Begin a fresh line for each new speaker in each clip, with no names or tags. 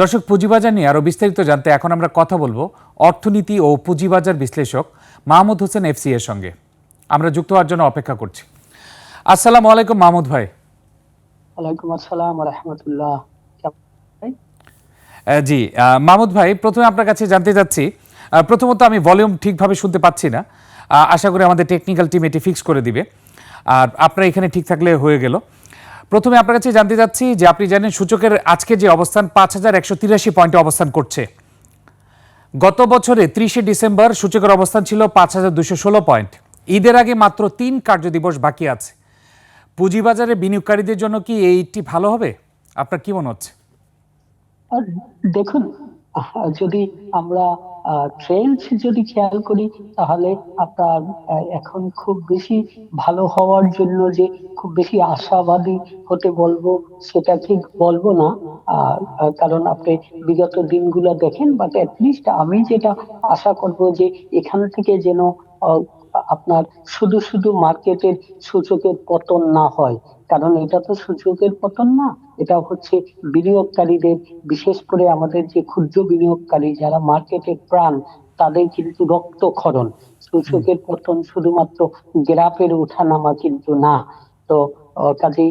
দর্শক পুঁজিবাজার নিয়ে আরও বিস্তারিত জানতে এখন আমরা কথা বলব অর্থনীতি ও পুঁজিবাজার বিশ্লেষক মাহমুদ হোসেন এফসি এর সঙ্গে। আমরা যুক্ত হওয়ার জন্য অপেক্ষা করছি। আসসালামু আলাইকুম মাহমুদ ভাই।
ওয়ালাইকুম আসসালাম রহমতুল্লাহ।
জি মাহমুদ ভাই প্রথমে আপনার কাছে জানতে চাচ্ছি প্রথমত আমি ভলিউম ঠিকভাবে শুনতে পাচ্ছি না। আশা করি আমাদের টেকনিক্যাল টিম এটি ফিক্স করে দিবে। আর আপনার এখানে ঠিক থাকলে হয়ে গেল। প্রথমে আপনার কাছে জানতে চাচ্ছি যে আপনি জানেন সূচকের আজকে যে অবস্থান, পাঁচ হাজার একশো তিরাশি পয়েন্টে অবস্থান করছে। গত বছরে ত্রিশে ডিসেম্বর সূচকের অবস্থান ছিল পাঁচ হাজার দুশো ষোলো পয়েন্ট। ঈদের আগে মাত্র তিন কার্যদিবস বাকি আছে। পুঁজিবাজারে বিনিয়োগকারীদের জন্য কি এইটি ভালো হবে? আপনার কি মনে হচ্ছে?
দেখুন, যদি আমরা ট্রেন্ড যদি খেয়াল করি, তাহলে আপনার এখন খুব বেশি ভালো হওয়ার জন্য যে খুব বেশি আশাবাদী হতে বলব, সেটা ঠিক বলব না। কারণ আপনি বিগত দিনগুলো দেখেন বাট লিস্ট আমি যেটা আশা করব যে এখান থেকে যেন আপনার শুধু শুধু মার্কেটের সূচকের পতন না হয়। কারণ এটা তো সূচকের পতন না, এটা হচ্ছে বিনিয়োগকারীদের, বিশেষ করে আমাদের যে ক্ষুদ্র বিনিয়োগকারী যারা মার্কেটের প্রাণ, তাদের কিন্তু রক্তক্ষরণ। সূচকের পতন শুধুমাত্র গ্রাফের ওঠানামা কিন্তু না। তো কাজেই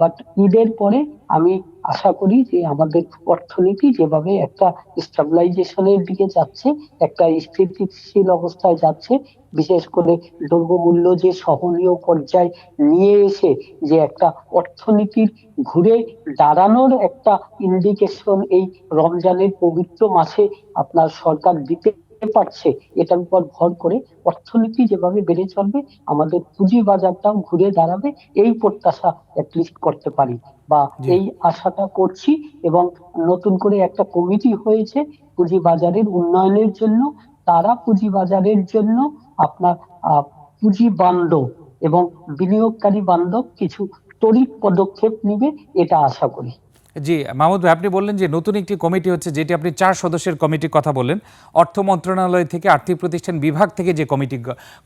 বাট ঈদের পরে আমি আশা করি যে আমাদের অর্থনীতি যেভাবে একটা স্টেবিলাইজেশনের দিকে যাচ্ছে, একটা স্থিতিশীল অবস্থায় যাচ্ছে, বিশেষ করে দ্রব্যমূল্য যে সহনীয় পর্যায়ে নিয়ে এসে যে একটা অর্থনীতির ঘুরে দাঁড়ানোর একটা ইন্ডিকেশন এই রমজানের পবিত্র মাসে আপনার সরকার দিতে পারছে এটার উপর ভর করে অর্থনীতি যেভাবে বেড়ে চলবে আমাদের পুঁজি বাজারটাও ঘুরে দাঁড়াবে এই প্রত্যাশা অ্যাটলিস্ট করতে পারি। বা এই আশাটা করছি এবং নতুন করে একটা কমিটি হয়েছে পুঁজি বাজারের উন্নয়নের জন্য তারা পুঁজি বাজারের জন্য আপনার আহ, পুঁজি বান্ধব এবং বিনিয়োগকারী বান্ধব কিছু তড়িৎ পদক্ষেপ নিবে এটা আশা করি।
জি, মাহমুদ ভাই, আপনি বললেন যে নতুন একটি কমিটি হচ্ছে যেটি আপনি চার সদস্যের কমিটির কথা বললেন। অর্থ মন্ত্রণালয় থেকে আর্থিক প্রতিষ্ঠান বিভাগ থেকে যে কমিটি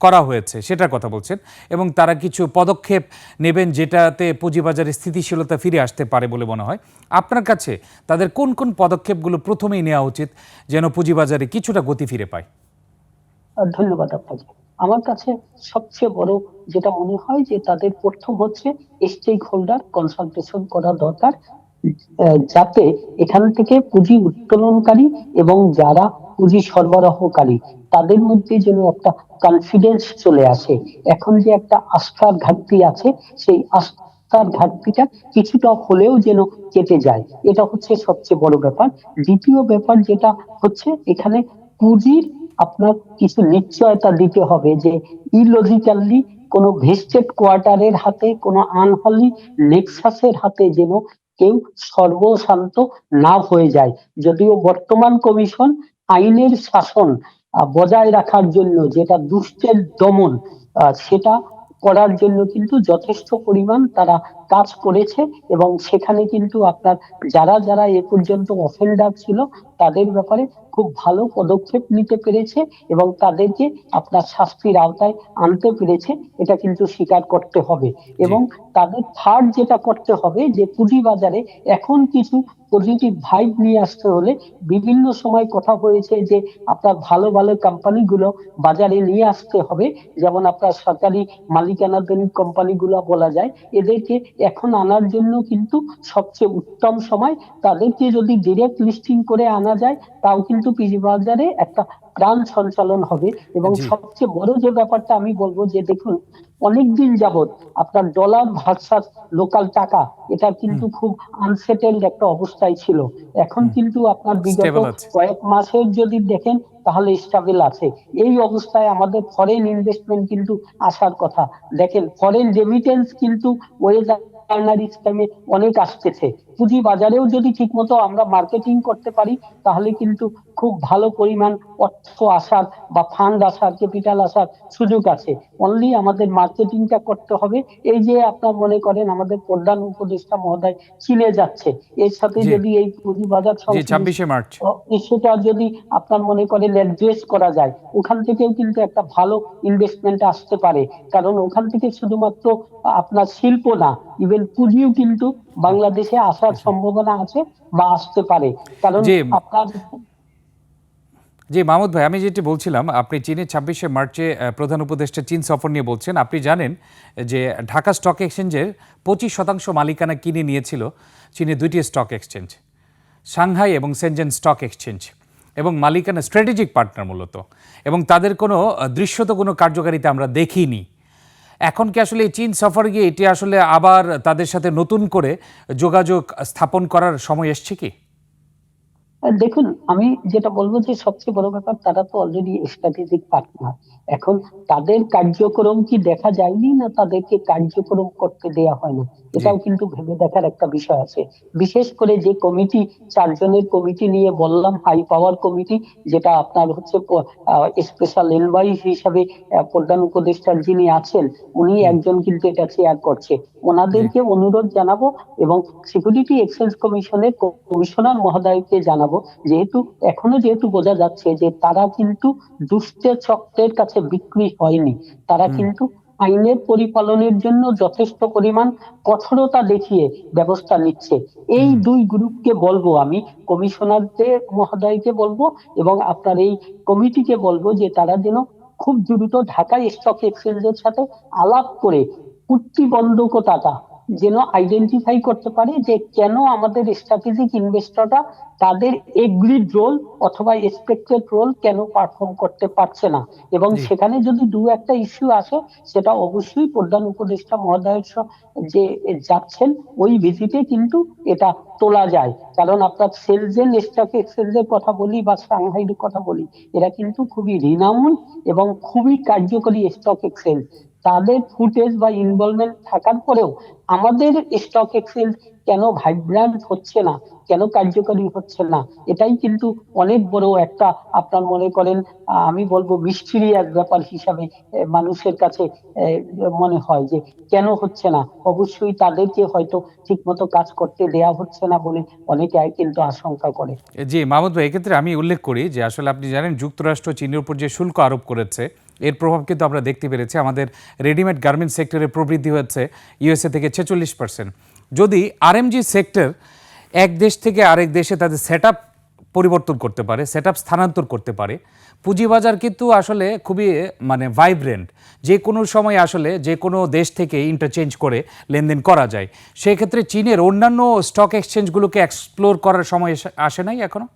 করা হয়েছে সেটার কথা বলছেন এবং তারা কিছু পদক্ষেপ নেবেন যেটাতে পুঁজিবাজারে স্থিতিশীলতা ফিরে আসতে পারে বলে মনে হয়। আপনার কাছে তাদের কোন কোন পদক্ষেপগুলো প্রথমেই নেওয়া উচিত যেন পুঁজিবাজারে কিছুটা গতি ফিরে পায়?
ধন্যবাদ আপনাকে। আমার কাছে সবচেয়ে বড় যেটা মনে হয় যে তাদের প্রথম হচ্ছে স্টেক হোল্ডার কনসালটেশন করা দরকার। যাতে এখান থেকে পুঁজি উত্তোলনকারী এবং যারা পুঁজি সরবরাহকারী, তাদের মধ্যে যেন একটা কনফিডেন্স চলে আসে। এখন যে একটা আস্থার ঘাটতি আছে, সেই আস্থার ঘাটতিটা কিছুটা হলেও যেন কেটে যায়। এটা হচ্ছে সবচেয়ে বড় ব্যাপার। দ্বিতীয় ব্যাপার যেটা হচ্ছে, এখানে পুঁজির আপনার কিছু নিশ্চয়তা দিতে হবে যে ইলজিক্যালি কোনো ভেস্টেড কোয়ার্টারের হাতে, কোনো আনহলি নেক্সাসের হাতে যেন কেউ সর্বশান্ত না হয়ে যায়। যদিও বর্তমান কমিশন আইনের শাসন বজায় রাখার জন্য যেটা দুষ্টের দমন সেটা করার জন্য কিন্তু যথেষ্ট পরিমাণ তারা কাজ করেছে এবং সেখানে কিন্তু আপনার যারা যারা এ পর্যন্ত অফেন্ডার ছিল তাদের ব্যাপারে খুব ভালো পদক্ষেপ নিতে পেরেছে এবং তাদেরকে আপনার শাস্তির আওতায় আনতে পেরেছে। এটা কিন্তু স্বীকার করতে হবে এবং তাদের থার্ড যেটা করতে হবে যে পুঁজি বাজারে এখন কিছু পজিটিভ ভাইব নিয়ে আসতে হলে বিভিন্ন সময় কথা হয়েছে যে আপনার ভালো ভালো কোম্পানিগুলো বাজারে নিয়ে আসতে হবে। যেমন আপনার সরকারি মালিকানাধীন কোম্পানিগুলো বলা যায় এদেরকে এখন আনার জন্য কিন্তু সবচেয়ে উত্তম সময়। তাদেরকে যদি ডিরেক্ট লিস্টিং করে আনা যায় তাও কিন্তু পুঁজি বাজারে একটা প্রাণ সঞ্চালন হবে। এবং সবচেয়ে বড় যে ব্যাপারটা আমি বলব যে দেখুন অনেকদিন যাবত আপনার ডলার ভার্সাস লোকাল টাকা এটা কিন্তু খুব আনসেটেলড একটা অবস্থায় ছিল। এখন কিন্তু আপনার বিগত কয়েক মাসের যদি দেখেন তাহলে স্টেবল আছে। এই অবস্থায় আমাদের ফরেন ইনভেস্টমেন্ট কিন্তু আসার কথা। দেখেন ফরেন রেমিটেন্স কিন্তু ওয়েদার স্কিমে অনেক আসতেছে। পুঁজি বাজারেও যদি ঠিকমতো আমরা মার্কেটিং করতে পারি তাহলে কিন্তু খুব ভালো পরিমাণ অর্থ আসার বা ফান্ড আসার ক্যাপিটাল আসার সুযোগ আছে। অনলি আমাদের মার্কেটিংটা করতে হবে। এই যে আপনার মনে করেন আমাদের প্রধান উপদেষ্টা মহোদয় চীনে যাচ্ছে এর সাথে যদি এই পুঁজি বাজার
ছাব্বিশে মার্চ।
সেটা যদি আপনার মনে করেন অ্যাড্রেস করা যায় ওখান থেকেও কিন্তু একটা ভালো ইনভেস্টমেন্ট আসতে পারে। কারণ ওখান থেকে শুধুমাত্র আপনার শিল্প না ইভেন পুঁজিও কিন্তু বাংলাদেশে আসার সম্ভাবনা আছে বা আসতে পারে। কারণ আপনার
জি মাহমুদ ভাই আমি যেটি বলছিলাম আপনি চীনের ছাব্বিশে মার্চে প্রধান উপদেষ্টা চীন সফর নিয়ে বলছেন। আপনি জানেন যে ঢাকা স্টক এক্সচেঞ্জের পঁচিশ শতাংশ মালিকানা কিনে নিয়েছিল চীনের দুইটি স্টক এক্সচেঞ্জ সাংহাই এবং সেনজেন স্টক এক্সচেঞ্জ এবং মালিকানা স্ট্র্যাটেজিক পার্টনার মূলত। এবং তাদের কোনো দৃশ্যত কোনো কার্যকারিতা আমরা দেখিনি। এখন কি আসলে চীন সফর গিয়ে এটি আসলে আবার তাদের সাথে নতুন করে যোগাযোগ স্থাপন করার সময় এসছে কি?
দেখুন, আমি যেটা বলব যে সবচেয়ে বড় ব্যাপার, তারা তো অলরেডি স্ট্র্যাটেজিক পার্টনার এখন তাদের কার্যক্রম কি দেখা যায়নি না তাদেরকে কার্যক্রম করতে দেয়া হয় না এটাও কিন্তু ভেবে দেখার একটা বিষয় আছে। বিশেষ করে যে কমিটি চারজনের কমিটি নিয়ে বললাম হাই পাওয়ার কমিটি যেটা আপনার হচ্ছে স্পেশাল এনভাই হিসাবে প্রধান উপদেষ্টার যিনি আছেন উনি একজন কিন্তু এটা চেয়ার করছে। ওনাদেরকে অনুরোধ জানাব এবং সিকিউরিটি এক্সচেঞ্জ কমিশনের কমিশনার মহোদয়কে জানাব। যেহেতু এখনও যেহেতু বোঝা যাচ্ছে যে তারা কিন্তু দুষ্টের চক্রের কাছে বিক্রি হয়নি। তারা কিন্তু আইনের পরিপালনের জন্য যথেষ্ট পরিমাণ কঠোরতা দেখিয়ে ব্যবস্থা নিচ্ছে। এই দুই গ্রুপকে বলব আমি কমিশনারদের মহোদয়কে বলব এবং আপনার এই কমিটিকে বলব যে তারা যেন খুব দ্রুত ঢাকা স্টক এক্সচেঞ্জের সাথে আলাপ করে প্রতিবন্ধকতাটা যেন আইডেন্টিফাই করতে পারে যে কেন আমাদের স্ট্র্যাটেজিক ইনভেস্টররা তাদের এগ্রিড রোল অথবা এক্সপেক্টেড রোল কেন পারফর্ম করতে পারছে না। এবং সেখানে যদি দু একটা ইস্যু আসে সেটা অবশ্যই প্রধান উপদেষ্টা মহোদয়ের যে যাচ্ছেন ওই ভিজিটে কিন্তু এটা তোলা যায়। কারণ আপনার সেলজেন স্টক এক্সচেঞ্জের কথা বলি বা সাংহাইয়ের কথা বলি এরা কিন্তু খুবই রিনাউন্ড এবং খুবই কার্যকরী স্টক এক্সচেঞ্জ তাদের ফুটেজ বা ইনভলভমেন্ট থাকার পরেও আমাদের স্টক এক্সচেঞ্জ কেন ভাইব্রান্ট হচ্ছে না, কেন কার্যকরী হচ্ছে না, এটাই কিন্তু অনেক বড় একটা আপনার মনে করেন আমি বলব মিস্টিরিয়াস ব্যাপার হিসাবে মানুষের কাছে মনে হয় যে কেন হচ্ছে না? অবশ্যই তাদেরকে হয়তো ঠিকমতো কাজ করতে দেয়া হচ্ছে না বলে অনেকে কিন্তু আশঙ্কা করে।
জি, মাহমুদ ভাই, এক্ষেত্রে আমি উল্লেখ করি যে আসলে আপনি জানেন যুক্তরাষ্ট্র চীনের উপর যে শুল্ক আরোপ করেছে এর প্রভাব কিন্তু আমরা দেখতে পেরেছি। আমাদের রেডিমেড গার্মেন্টস সেক্টরে প্রবৃদ্ধি হচ্ছে ইউএসএ থেকে ছেচল্লিশ পার্সেন্ট যদি আরএমজি সেক্টর এক দেশ থেকে আরেক দেশে তাদের সেট পরিবর্তন করতে পারে সেট স্থানান্তর করতে পারে, পুঁজিবাজার কিন্তু আসলে খুবই মানে ভাইব্রেন্ট যে কোনো সময় আসলে যে কোনো দেশ থেকে ইন্টারচেঞ্জ করে লেনদেন করা যায়। সেক্ষেত্রে চীনের অন্যান্য স্টক এক্সচেঞ্জগুলোকে এক্সপ্লোর করার সময় আসে নাই এখনও?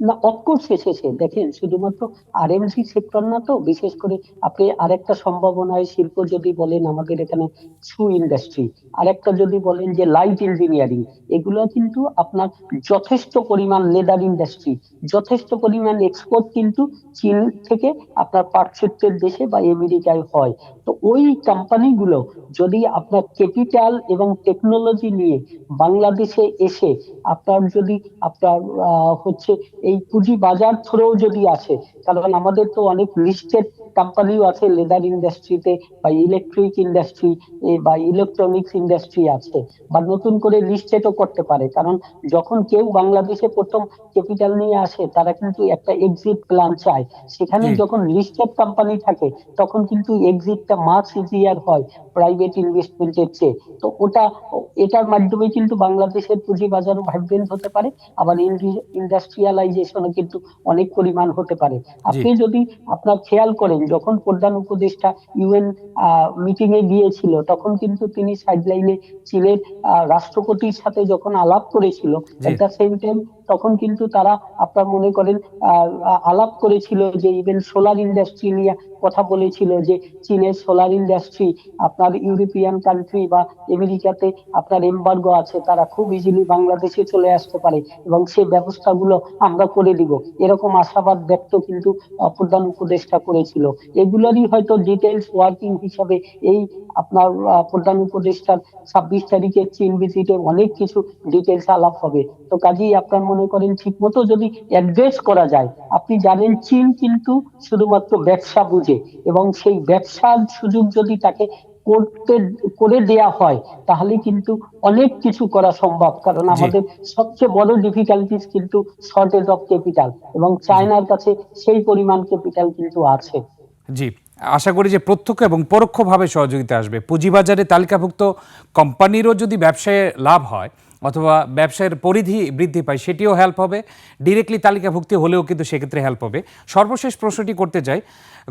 না অফকোর্স এসেছে দেখেন, শুধুমাত্র আরএমসি সেক্টর না তো, বিশেষ করে আপনি আরেকটা সম্ভাবনায় শিল্প যদি বলেন আমাদের এখানে শু ইন্ডাস্ট্রি আরেকটা যদি বলেন যে লাইট ইঞ্জিনিয়ারিং এগুলো কিন্তু আপনার যথেষ্ট পরিমাণ লেদার ইন্ডাস্ট্রি যথেষ্ট পরিমাণ এক্সপোর্ট কিন্তু চীন থেকে আপনার পাশ্চাত্যের দেশে বা আমেরিকায় হয়। তো ওই কোম্পানিগুলো যদি আপনার ক্যাপিটাল এবং টেকনোলজি নিয়ে বাংলাদেশে এসে আপনার যদি আপনার হচ্ছে এই পুঁজি বাজার থ্রোও যদি আসে কারণ আমাদের তো অনেক লিস্টেড কোম্পানিও আছে লেদার ইন্ডাস্ট্রিতে বা ইলেকট্রিক ইন্ডাস্ট্রি বা ইলেকট্রনিক্স ইন্ডাস্ট্রি আছে বা নতুন করে লিস্টেডও করতে পারে। কারণ যখন কেউ বাংলাদেশে প্রথম ক্যাপিটাল নিয়ে আসে তারা কিন্তু একটা এক্সিট প্ল্যান চায়। সেখানে যখন লিস্টেড কোম্পানি থাকে তখন কিন্তু এক্সিটটা মাছ ইজিয়ার হয় প্রাইভেট ইনভেস্টমেন্টের চেয়ে। তো ওটা এটার মাধ্যমে কিন্তু বাংলাদেশের পুঁজি বাজারও ভাইব্রেন্ট হতে পারে আবার ইন্ডাস্ট্রিয়ালাইজেশনও কিন্তু অনেক পরিমাণ হতে পারে। আপনি যদি আপনার খেয়াল করেন যখন প্রধান উপদেষ্টা ইউএন মিটিং এ গিয়েছিল তখন কিন্তু তিনি সাইডলাইনে চীনের আহ, রাষ্ট্রপতির সাথে যখন আলাপ করেছিল। এট দ্য সেম টাইম তখন কিন্তু তারা আপনার মনে করেন আলাপ করেছিল যে ইভেন সোলার ইন্ডাস্ট্রি নিয়ে কথা বলেছিল যে চীনের সোলার ইন্ডাস্ট্রি আপনার ইউরোপিয়ান কান্ট্রি বা আমেরিকাতে আপনার এমবার্গো আছে, তারা খুব ইজিলি বাংলাদেশে চলে আসতে পারে এবং সেই ব্যবস্থাগুলো আমরা করে দিব এরকম আশাবাদ ব্যক্ত কিন্তু প্রধান উপদেষ্টা করেছিল। এগুলোরই হয়তো ডিটেলস ওয়ার্কিং হিসাবে এই আপনার প্রধান উপদেষ্টার ছাব্বিশ তারিখের চীন ভিজিটে অনেক কিছু ডিটেলস আলাপ হবে। তো কাজেই আপনার মনে করেন ঠিক মতো যদি অ্যাড্রেস করা যায়। আপনি জানেন চীন কিন্তু শুধুমাত্র ব্যবসা বুঝে এবং সেই ব্যবসার সুযোগ যদি তাকে করতে করে দেয়া হয় তাহলে কিন্তু অনেক কিছু করা সম্ভব। কারণ আমাদের সবচেয়ে বড় ডিফিকাল্টিস কিন্তু শর্টেজ অফ ক্যাপিটাল এবং চায়নার কাছে সেই পরিমাণ ক্যাপিটাল কিন্তু আছে।
জি আশা করি যে প্রত্যক্ষ এবং পরোক্ষভাবে সহযোগিতা আসবে। পুঁজিবাজারে তালিকাভুক্ত কোম্পানিরও যদি ব্যবসায় লাভ হয় অথবা ব্যবসায়ের পরিধি বৃদ্ধি পায়, সেটিও হেল্প হবে। ডিরেক্টলি তালিকাভুক্তি হলেও কিন্তু সেক্ষেত্রে হেল্প হবে। সর্বশেষ প্রশ্নটি করতে চাই।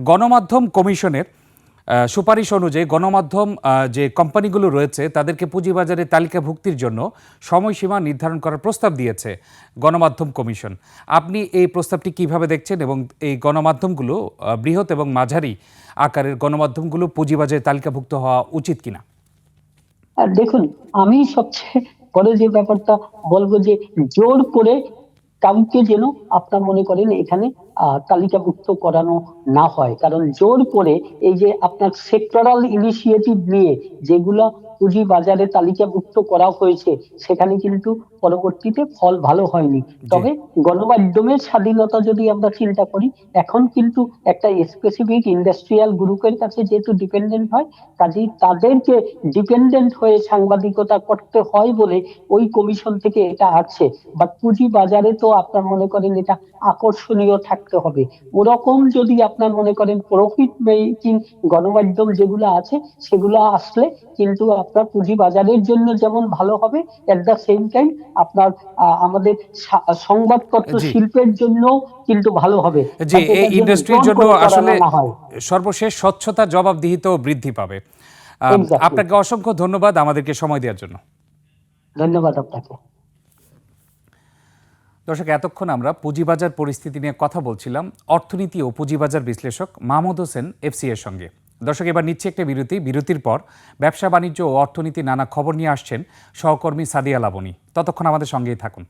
গণমাধ্যম কমিশনের সুপারিশ অনুযায়ী গণমাধ্যম যে কোম্পানিগুলো রয়েছে, তাদেরকে পুঁজিবাজারে তালিকাভুক্তির জন্য সময়সীমা নির্ধারণ করার প্রস্তাব দিয়েছে গণমাধ্যম কমিশন। আপনি এই প্রস্তাবটি কীভাবে দেখছেন এবং এই গণমাধ্যমগুলো বৃহৎ এবং মাঝারি আকারের গণমাধ্যমগুলো পুঁজিবাজারে তালিকাভুক্ত হওয়া উচিত কিনা?
দেখুন, আমি সবচেয়ে বড় যে ব্যাপারটা বলব যে জোর করে কাউকে যেন আপনার মনে করেন এখানে তালিকাভুক্ত করানো না হয়। কারণ জোর করে এই যে আপনার সেক্টরাল ইনিশিয়েটিভ নিয়ে যেগুলো পুঁজি বাজারে তালিকাভুক্ত করা হয়েছে সেখানে কিন্তু পরবর্তীতে ফল ভালো হয়নি। তবে গণমাধ্যমের স্বাধীনতা যদি আমরা চিন্তা করি এখন কিন্তু একটা স্পেসিফিক ইন্ডাস্ট্রিয়াল গ্রুপের কাছে যেহেতু ডিপেন্ডেন্ট হয় কাজেই তাদেরকে ডিপেন্ডেন্ট হয়ে সাংবাদিকতা করতে হয় বলে ওই কমিশন থেকে এটা আছে। বাট পুঁজি বাজারে তো আপনার মনে করেন এটা আকর্ষণীয় থাকতে হবে। ওরকম যদি আপনার মনে করেন প্রফিট মেকিং গণমাধ্যম যেগুলো আছে সেগুলো আসলে কিন্তু আপনার পুঁজি বাজারের জন্য যেমন ভালো হবে এট দ্য সেম টাইম আপনার আমাদের সংবাদপত্র শিল্পের জন্য কিন্তু ভালো হবে।
যে এই ইন্ডাস্ট্রির জন্য আসলে সর্বশেষ স্বচ্ছতা জবাবদিহিত বৃদ্ধি পাবে। আপনাকে অসংখ্য ধন্যবাদ আমাদেরকে সময় দেওয়ার জন্য।
ধন্যবাদ আপনাকে।
দর্শক, এতক্ষণ আমরা পুঁজিবাজার পরিস্থিতি নিয়ে কথা বলছিলাম, অর্থনীতি ও পুঁজিবাজার বিশ্লেষক মাহমুদ হোসেন এফসি এর সঙ্গে। দর্শক, এবার নিচ্ছে একটা বিরতি। বিরতির পর ব্যবসা, বাণিজ্য ও অর্থনীতি নানা খবর নিয়ে আসছেন সহকর্মী সাদিয়া লাবনী। ততক্ষণ আমাদের সঙ্গেই থাকুন।